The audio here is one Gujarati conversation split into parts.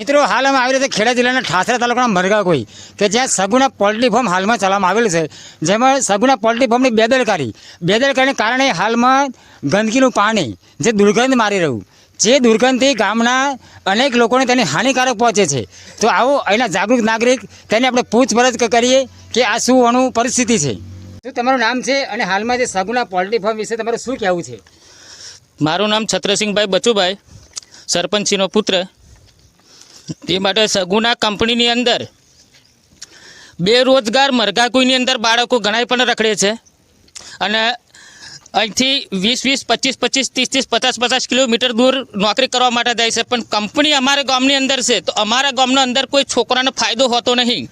મિત્રો, હાલ અમે આવી રીતે ખેડા જિલ્લાના ઠાસરા તાલુકાના મરગા કોઈ કે જ્યાં સગુના પોલ્ટ્રી ફાર્મ હાલમાં ચલાવવામાં આવેલું છે. જેમાં સગુના પોલ્ટ્રી ફાર્મની બેદરકારી, બેદરકારીને કારણે હાલમાં ગંદકીનું પાણી જે દુર્ગંધ મારી રહ્યું, જે દુર્ગંધથી ગામના અનેક લોકોને તેની હાનિકારક પહોંચે છે. તો આવો અહીંના જાગૃત નાગરિક તેને આપણે પૂછપરછ કરીએ કે આ શું આનું પરિસ્થિતિ છે? શું તમારું નામ છે અને હાલમાં જે સગુના પોલ્ટ્રી ફાર્મ વિશે તમારું શું કહેવું છે? મારું નામ છત્રસિંહભાઈ બચુભાઈ, સરપંચીનો પુત્ર. તે માટે સગુના કંપનીની અંદર બેરોજગાર મરઘાકુઈની અંદર બાળકો ઘણાય પણ રખડે છે. અને અહીંથી વીસ વીસ, પચીસ પચીસ, ત્રીસ ત્રીસ, પચાસ પચાસ કિલોમીટર દૂર નોકરી કરવા માટે જાય છે. પણ કંપની અમારા ગામની અંદર છે, તો અમારા ગામના અંદર કોઈ છોકરાને ફાયદો હોતો નહીં.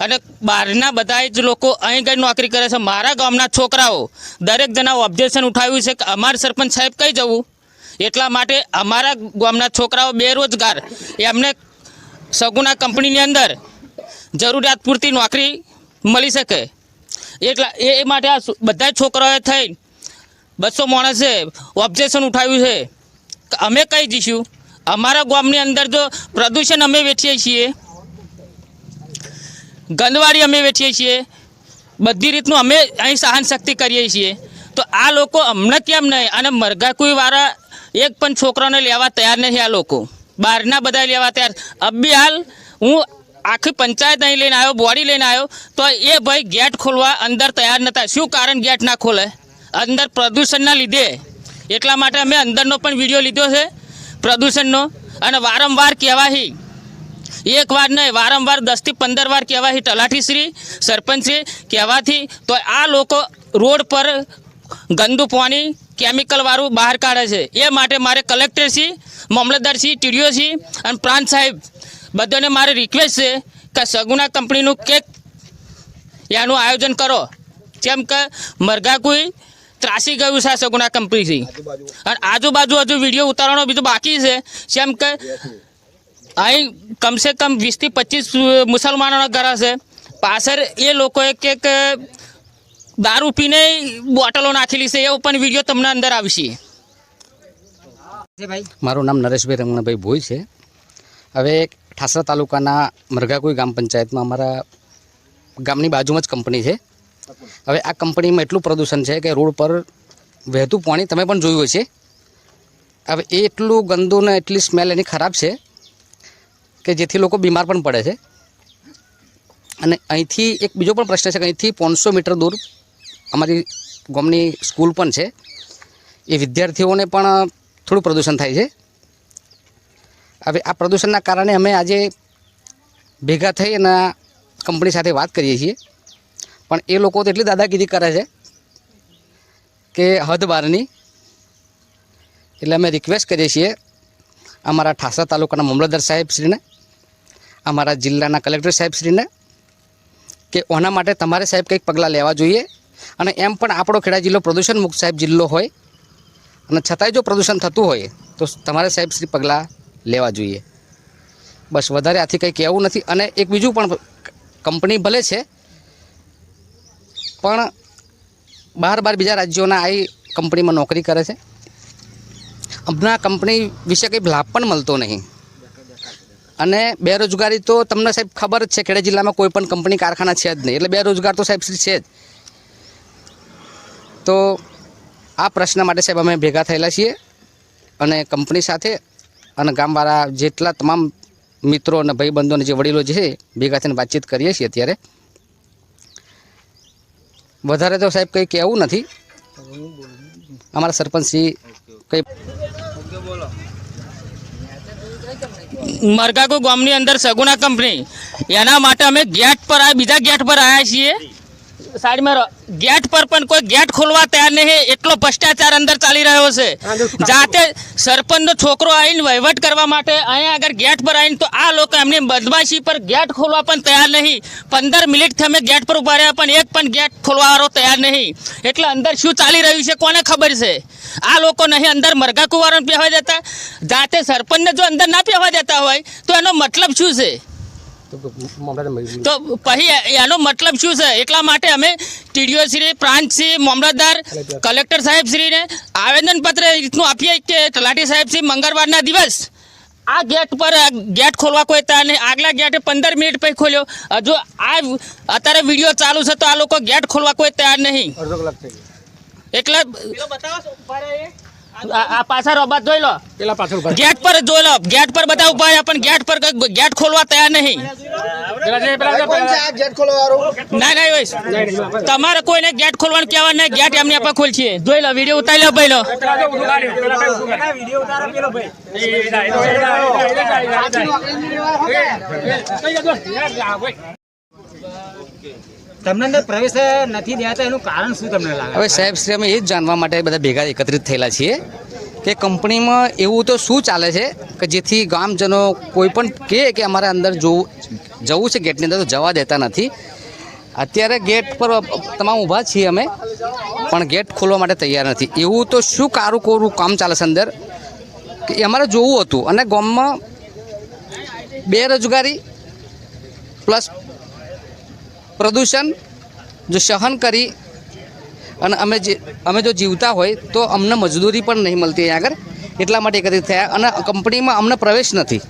અને બહારના બધા જ લોકો અહીં ગઈ નોકરી કરે છે. મારા ગામના છોકરાઓ દરેક જણા ઓબ્જેક્શન ઉઠાવ્યું છે કે અમારે સરપંચ સાહેબ કઈ જવું? એટલા માટે અમારા ગામના છોકરાઓ બેરોજગાર. એમને સગુના કંપનીની અંદર જરૂરિયાત પૂરતી નોકરી મળી શકે. એટલા, એ માટે આ બધા છોકરાઓએ થઈ બસો માણસે ઓબ્જેક્શન ઉઠાવ્યું છે. અમે કહી જઈશું અમારા ગામની અંદર જો પ્રદૂષણ અમે વેઠીએ છીએ ગંદવાડી અમે વેઠીએ છીએ, બધી રીતનું અમે અહીં સહન શક્તિ કરીએ છીએ. તો આ લોકો અમને કેમ નહીં? અને મરઘાકુઈવાળા એક પણ છોકરાને લેવા તૈયાર નથી આ લોકો. બહારના બધા લેવા તૈયાર. અબી હાલ, હું આખી પંચાયત અહીં લઈને આવ્યો, બોડી લઈને આવ્યો, તો એ ભાઈ ગેટ ખોલવા અંદર તૈયાર નહોતા શું કારણ ગેટ ના ખોલે? અંદર પ્રદૂષણના લીધે. એટલા માટે અમે અંદરનો પણ વીડિયો લીધો છે, પ્રદૂષણનો. અને વારંવાર કહેવાહી. એક વાર નહીં, વારંવાર દસથી પંદર વાર કહેવાથી તલાઠીશ્રી સરપંચશ્રી કહેવાથી, તો આ લોકો રોડ પર ગંદુ પાણી કેમિકલવાળું બહાર કાઢે છે. એ માટે મારે કલેક્ટરશ્રી મામલતદારશ્રી ટીડીઓશ્રી અને પ્રાંત સાહેબ બધાને મારે રિક્વેસ્ટ છે કે સગુના કંપનીનું કેક એનું આયોજન કરો. જેમ કે મરઘાકુઈ ત્રાસી ગયું છે સગુના કંપનીથી અને આજુબાજુ હજુ વીડિયો ઉતારવાનો બીજું બાકી છે. જેમ કે અહીં કમસે કમ વીસથી પચીસ મુસલમાનોના ઘર હશે. પાછળ એ લોકોએ કંઈક દારૂ પીને બોટલો નાખેલી છે એવો પણ વીડિયો તમને અંદર આવશે. ભાઈ. મારું નામ નરેશભાઈ રમણભાઈ ભોઈ છે. હવે ઠાસરા તાલુકાના મરઘાકુઈ ગ્રામ પંચાયતમાં અમારા ગામની બાજુમાં જ કંપની છે. હવે આ કંપનીમાં એટલું પ્રદૂષણ છે કે રોડ પર વહેતું પાણી તમે પણ જોયું હશે. હવે એ એટલું ગંદુ ને એટલી સ્મેલ એની ખરાબ છે કે જેથી લોકો બીમાર પણ પડે છે. અને અહીંથી એક બીજો પણ પ્રશ્ન છે કે અહીંથી પાંચસો મીટર દૂર અમારી ગામની સ્કૂલ પણ છે. એ વિદ્યાર્થીઓને પણ થોડું પ્રદૂષણ થાય છે. હવે આ પ્રદૂષણના કારણે અમે આજે ભેગા થઈ અને કંપની સાથે વાત કરીએ છીએ. પણ એ લોકો તો એટલી દાદાગીરી કરે છે કે હદ બહારની એટલે અમે રિક્વેસ્ટ કરીએ છીએ અમારા ઠાસા તાલુકાના મામલતદાર સાહેબશ્રીને, અમારા જિલ્લાના કલેક્ટર સાહેબશ્રીને કે ઓના માટે તમારે સાહેબ કંઈક પગલાં લેવા જોઈએ. અને એમ પણ આપણો ખેડા જિલ્લો પ્રદૂષણ મુક્ત સાહેબ જિલ્લો હોય. અને છતાંય જો પ્રદૂષણ થતું હોય, તો તમારે સાહેબ શ્રી પગલાં લેવા જોઈએ. બસ વધારે આથી કંઈ કહેવું નથી. અને એક બીજું પણ કંપની ભલે છે, પણ બહાર બહાર બીજા રાજ્યોના આ કંપનીમાં નોકરી કરે છે. હમણાં કંપની વિશે કંઈ લાભ પણ મળતો નહીં. અને બેરોજગારી તો તમને સાહેબ ખબર જ છે, ખેડા જિલ્લામાં કોઈ પણ કંપની કારખાના છે જ નહીં. એટલે બેરોજગાર તો સાહેબ શ્રી છે જ. તો આ પ્રશ્ન માટે સાહેબ અમે ભેગા થયેલા છીએ અને કંપની સાથે અને ગામવાળા જેટલા તમામ મિત્રો અને ભાઈબંધો અને જે વડીલો છે, ભેગા થઈને વાતચીત કરીએ છીએ અત્યારે. વધારે તો સાહેબ કંઈ કહેવું નથી. અમારા સરપંચશ્રી કંઈ મરઘાકુ ગામની અંદર સગુના કંપની. એના માટે અમે ગેટ પર આ બીજા ગેટ પર આવ્યા છીએ. સાઈડમાં રહો. ગેટ પર પણ કોઈ ગેટ ખોલવા તૈયાર નહીં એટલો ભ્રષ્ટાચાર અંદર ચાલી રહ્યો છે. જાતે સરપંચનો છોકરો આવીને વહીવટ કરવા માટે અહીંયા આગળ ગેટ પર આવીને તો આ લોકો એમની બદમાશી પર ગેટ ખોલવા પણ તૈયાર નહીં. પંદર મિનિટથી અમે ગેટ પર ઊભા રહ્યા પણ એક પણ ગેટ ખોલવાવાળો તૈયાર નહીં. એટલે અંદર શું ચાલી રહ્યું છે કોને ખબર છે? આ લોકો નહીં અંદર મરઘા કુવારોને પહેવા દેતા? જાતે સરપંચને જો અંદર ના પહેવા દેતા હોય તો એનો મતલબ શું છે? તો પછી એનો મતલબ શું છે? એટલા માટે અમે ટીડીઓ શ્રી પ્રાંત શ્રી મામલતદાર કલેક્ટર સાહેબ શ્રીને આવેદનપત્ર રીતનું આપીએ કે તલાટી સાહેબ શ્રી મંગળવારના દિવસ આ ગેટ પર આ ગેટ ખોલવા કોઈ હતા નહીં. આગલા ગેટે પંદર મિનિટ પછી ખોલ્યો. હજુ આ અત્યારે વીડિયો ચાલુ છે તો આ લોકો ગેટ ખોલવા કોઈ તૈયાર નહીં. એટલે આ પાછા રોબા જોઈ લો પેલા પાછળ ગેટ પર જોઈ લો ગેટ પર બધા ઊભા છે પણ ગેટ પર કઈ ગેટ ખોલવા તૈયાર નહીં ના ના હોય તમારે કોઈને ગેટ ખોલવાનું કહેવા નહીં ગેટ એમની આપણે ખોલ છીએ જોઈ લો વીડિયો ઉતારી લો ભાઈ લો. વીડિયો તમને અંદર પ્રવેશ નથી દેતા એનું કારણ શું તમને લાગે? હવે સાહેબ, શ્રી, અમે એ જ જાણવા માટે બધા ભેગા એકત્રિત થયેલા છીએ કે કંપનીમાં એવું તો શું ચાલે છે કે જેથી ગામજનો કોઈ પણ કહે કે અમારે અંદર જોવું જવું છે ગેટની અંદર તો જવા દેતા નથી. અત્યારે ગેટ પર તમામ ઊભા છીએ અમે, પણ ગેટ ખોલવા માટે તૈયાર નથી. એવું તો શું કારું કોરું કામ ચાલે છે અંદર? કે અમારે જોવું હતું અને ગામમાં બેરોજગારી પ્લસ પ્રદૂષણ જો સહન કરી અને અમે જે અમે જો જીવતા હોય તો અમને મજદૂરી પણ નહીં મળતી અહીંયા આગળ. એટલા માટે એકત્રિત થયા અને કંપનીમાં અમને પ્રવેશ નથી.